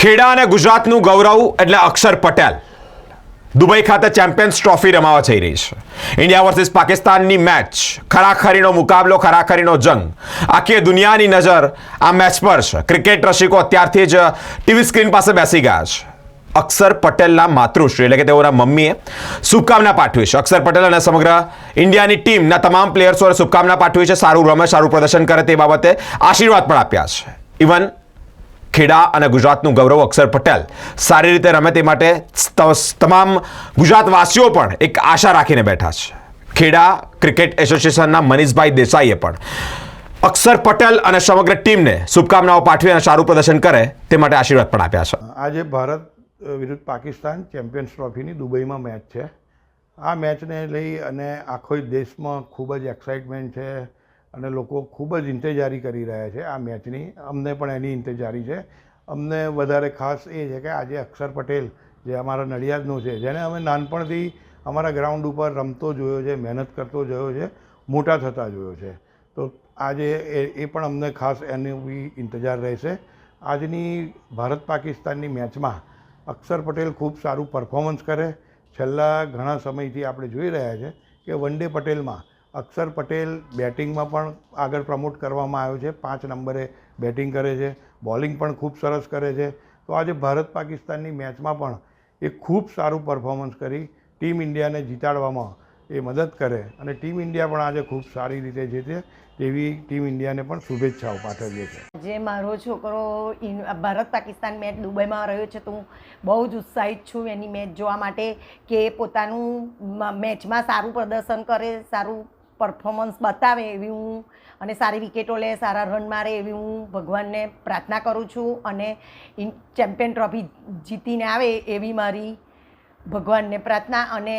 ખેડા અને ગુજરાતનું ગૌરવ એટલે અક્ષર પટેલ. દુબઈ ખાતે ચેમ્પિયન્સ ટ્રોફી રમાવા જઈ રહી છે. ઇન્ડિયા વર્સિસ પાકિસ્તાનની મેચ. ખરાખરીનો મુકાબલો, ખરાખરીનો જંગ. આખી દુનિયાની નજર આ મેચ પર છે. ક્રિકેટ રસિકો અત્યારથી જ ટીવી સ્ક્રીન પાસે બેસી ગયા છે. અક્ષર પટેલના માતૃશ્રી એટલે કે તેઓના મમ્મીએ શુભકામના પાઠવી છે. અક્ષર પટેલ અને સમગ્ર ઇન્ડિયાની ટીમના તમામ પ્લેયર્સોને શુભકામના પાઠવી છે. સારું રમે, સારું પ્રદર્શન કરે તે બાબતે આશીર્વાદ પણ આપ્યા છે. ઇવન ખેડા અને ગુજરાતનું ગૌરવ અક્ષર પટેલ. સારી રીતે રમે તે માટે તમામ ગુજરાતવાસીઓ પણ એક આશા રાખીને બેઠા છે. ખેડા ક્રિકેટ એસોસિએશનના મનીષભાઈ દેસાઈએ પણ અક્ષર પટેલ અને સમગ્ર ટીમને શુભકામનાઓ પાઠવી અને સારું પ્રદર્શન કરે તે માટે આશીર્વાદ પણ આપ્યા છે. આજે ભારત વિરુદ્ધ પાકિસ્તાન ચેમ્પિયન્સ ટ્રોફીની દુબઈમાં મેચ છે. આ મેચને લઈ અને આખો દેશમાં ખૂબ જ એક્સાઇટમેન્ટ છે. અને લોકો ખૂબ જ ઇંતેજારી કરી રહ્યા છે આ મેચની. અમને પણ એની ઇંતેજારી છે. અમને વધારે ખાસ એ છે કે આજે અક્ષર પટેલ, જે અમારા નડિયાદનો છે, જેને અમે નાનપણથી અમારા ગ્રાઉન્ડ ઉપર રમતો જોયો છે, મહેનત કરતો જોયો છે, મોટા થતા જોયો છે. તો આજે એ એ પણ અમને ખાસ એનો બી ઇંતજાર રહેશે. આજની ભારત પાકિસ્તાનની મેચમાં અક્ષર પટેલ ખૂબ સારું પરફોર્મન્સ કરે. છેલ્લા ઘણા સમયથી આપણે જોઈ રહ્યા છે કે વન ડે પટેલમાં અક્ષર પટેલ બેટિંગમાં પણ આગળ પ્રમોટ કરવામાં આવ્યો છે. પાંચ નંબરે બેટિંગ કરે છે. બોલિંગ પણ ખૂબ સરસ કરે છે. તો આજે ભારત પાકિસ્તાનની મેચમાં પણ એ ખૂબ સારું પરફોર્મન્સ કરી ટીમ ઇન્ડિયાને જીતાડવામાં એ મદદ કરે અને ટીમ ઇન્ડિયા પણ આજે ખૂબ સારી રીતે જીતે તેવી ટીમ ઇન્ડિયાને પણ શુભેચ્છાઓ પાઠવીએ છીએ. જે મારો છોકરો ભારત પાકિસ્તાન મેચ દુબઈમાં રહ્યો છે તો હું બહુ જ ઉત્સાહિત છું એની મેચ જોવા માટે કે પોતાનું મેચમાં સારું પ્રદર્શન કરે, સારું પરફોર્મન્સ બતાવે એવી હું અને સારી વિકેટો લે, સારા રન મારે એવી હું ભગવાનને પ્રાર્થના કરું છું અને ચેમ્પિયન ટ્રોફી જીતીને આવે એવી મારી ભગવાનને પ્રાર્થના અને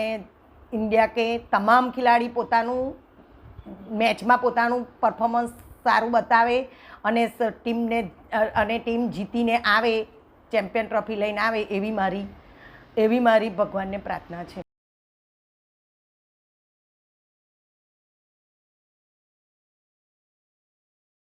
ઇન્ડિયા કે તમામ ખેલાડી પોતાનું મેચમાં પોતાનું પરફોર્મન્સ સારું બતાવે અને ટીમને અને ટીમ જીતીને આવે, ચેમ્પિયન ટ્રોફી લઈને આવે એવી મારી એવી મારી ભગવાનને પ્રાર્થના છે.